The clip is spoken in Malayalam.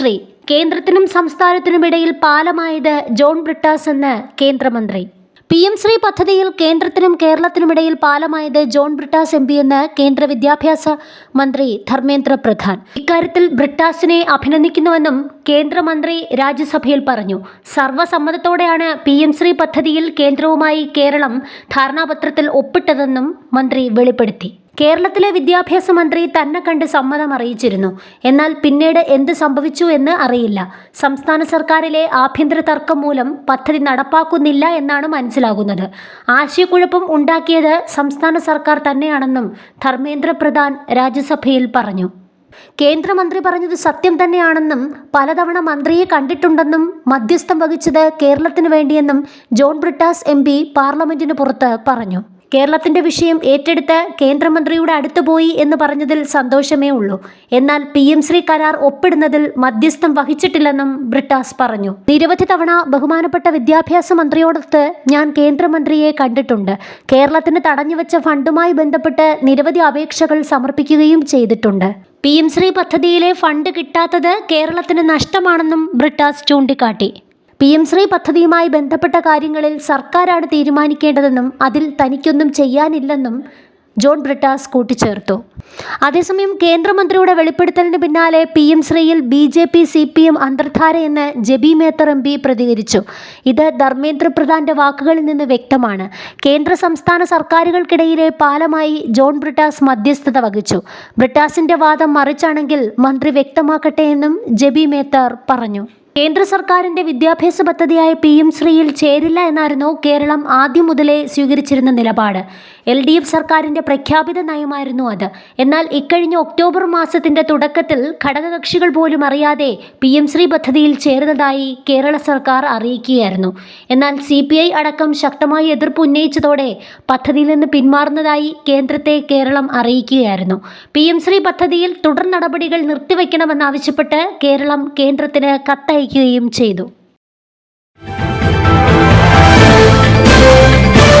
ശ്രീ കേന്ദ്രത്തിനും സംസ്ഥാനത്തിനുമിടയിൽ പാലമായത് ജോൺ ബ്രിട്ടാസ് എന്ന് കേന്ദ്രമന്ത്രി. പി എം ശ്രീ പദ്ധതിയിൽ കേന്ദ്രത്തിനും കേരളത്തിനുമിടയിൽ പാലമായത് ജോൺ ബ്രിട്ടാസ് എം പി എന്ന് കേന്ദ്ര വിദ്യാഭ്യാസ മന്ത്രി ധർമ്മേന്ദ്ര പ്രധാൻ. ഇക്കാര്യത്തിൽ ബ്രിട്ടാസിനെ അഭിനന്ദിക്കുന്നുവെന്നും കേന്ദ്രമന്ത്രി രാജ്യസഭയിൽ പറഞ്ഞു. സർവസമ്മതത്തോടെയാണ് പി എം ശ്രീ പദ്ധതിയിൽ കേന്ദ്രവുമായി കേരളം ധാരണാപത്രത്തിൽ ഒപ്പിട്ടതെന്നും മന്ത്രി വെളിപ്പെടുത്തി. കേരളത്തിലെ വിദ്യാഭ്യാസ മന്ത്രി തന്നെ കണ്ട് സമ്മതം അറിയിച്ചിരുന്നു. എന്നാൽ പിന്നീട് എന്ത് സംഭവിച്ചു എന്ന് അറിയില്ല. സംസ്ഥാന സർക്കാരിലെ ആഭ്യന്തര തർക്കം മൂലം പദ്ധതി നടപ്പാക്കുന്നില്ല എന്നാണ് മനസ്സിലാകുന്നത്. ആശയക്കുഴപ്പം ഉണ്ടാക്കിയത് സംസ്ഥാന സർക്കാർ തന്നെയാണെന്നും ധർമ്മേന്ദ്ര പ്രധാൻ രാജ്യസഭയിൽ പറഞ്ഞു. കേന്ദ്രമന്ത്രി പറഞ്ഞത് സത്യം തന്നെയാണെന്നും പലതവണ മന്ത്രിയെ കണ്ടിട്ടുണ്ടെന്നും മധ്യസ്ഥം വഹിച്ചത് കേരളത്തിന് വേണ്ടിയെന്നും ജോൺ ബ്രിട്ടാസ് എം പാർലമെന്റിന് പുറത്ത് പറഞ്ഞു. കേരളത്തിന്റെ വിഷയം ഏറ്റെടുത്ത് കേന്ദ്രമന്ത്രിയുടെ അടുത്ത് പോയി എന്ന് പറഞ്ഞതിൽ സന്തോഷമേ ഉള്ളൂ. എന്നാൽ പി എം ശ്രീ കരാർ ഒപ്പിടുന്നതിൽ മധ്യസ്ഥം വഹിച്ചിട്ടില്ലെന്നും ബ്രിട്ടാസ് പറഞ്ഞു. നിരവധി തവണ ബഹുമാനപ്പെട്ട വിദ്യാഭ്യാസ മന്ത്രിയോടൊത്ത് ഞാൻ കേന്ദ്രമന്ത്രിയെ കണ്ടിട്ടുണ്ട്. കേരളത്തിന് തടഞ്ഞുവെച്ച ഫണ്ടുമായി ബന്ധപ്പെട്ട് നിരവധി അപേക്ഷകൾ സമർപ്പിക്കുകയും ചെയ്തിട്ടുണ്ട്. പി എം ശ്രീ പദ്ധതിയിലെ ഫണ്ട് കിട്ടാത്തത് കേരളത്തിന് നഷ്ടമാണെന്നും ബ്രിട്ടാസ് ചൂണ്ടിക്കാട്ടി. പി എം ശ്രീ പദ്ധതിയുമായി ബന്ധപ്പെട്ട കാര്യങ്ങളിൽ സർക്കാരാണ് തീരുമാനിക്കേണ്ടതെന്നും അതിൽ തനിക്കൊന്നും ചെയ്യാനില്ലെന്നും ജോൺ ബ്രിട്ടാസ് കൂട്ടിച്ചേർത്തു. അതേസമയം കേന്ദ്രമന്ത്രിയുടെ വെളിപ്പെടുത്തലിന് പിന്നാലെ P M ശ്രീയിൽ B J P C P M അന്തർധാര എന്ന് ജബി മേത്തർ എം പി പ്രതികരിച്ചു. ഇത് ധർമ്മേന്ദ്ര പ്രധാന്റെ വാക്കുകളിൽ നിന്ന് വ്യക്തമാണ്. കേന്ദ്ര സംസ്ഥാന സർക്കാരുകൾക്കിടയിലെ പാലമായി ജോൺ ബ്രിട്ടാസ് മധ്യസ്ഥത വഹിച്ചു. ബ്രിട്ടാസിന്റെ വാദം മറിച്ചാണെങ്കിൽ മന്ത്രി വ്യക്തമാക്കട്ടെ എന്നും ജബി മേത്തർ പറഞ്ഞു. കേന്ദ്ര സർക്കാരിന്റെ വിദ്യാഭ്യാസ പദ്ധതിയായ പി എം ശ്രീയിൽ ചേരില്ല എന്നായിരുന്നു കേരളം ആദ്യം മുതലേ സ്വീകരിച്ചിരുന്ന നിലപാട്. എൽ ഡി എഫ് സർക്കാരിന്റെ പ്രഖ്യാപിത നയമായിരുന്നു അത്. എന്നാൽ ഇക്കഴിഞ്ഞ ഒക്ടോബർ മാസത്തിന്റെ തുടക്കത്തിൽ ഘടകകക്ഷികൾ പോലും അറിയാതെ പി എം ശ്രീ പദ്ധതിയിൽ ചേർന്നതായി കേരള സർക്കാർ അറിയിക്കുകയായിരുന്നു. എന്നാൽ സി പി ഐ അടക്കം ശക്തമായി എതിർപ്പ് ഉന്നയിച്ചതോടെ പദ്ധതിയിൽ നിന്ന് പിന്മാറുന്നതായി കേന്ദ്രത്തെ കേരളം അറിയിക്കുകയായിരുന്നു. പി എം ശ്രീ പദ്ധതിയിൽ തുടർ നടപടികൾ നിർത്തിവെക്കണമെന്നാവശ്യപ്പെട്ട് കേരളം കേന്ദ്രത്തിന് കത്തയക്കുകയും ചെയ്തു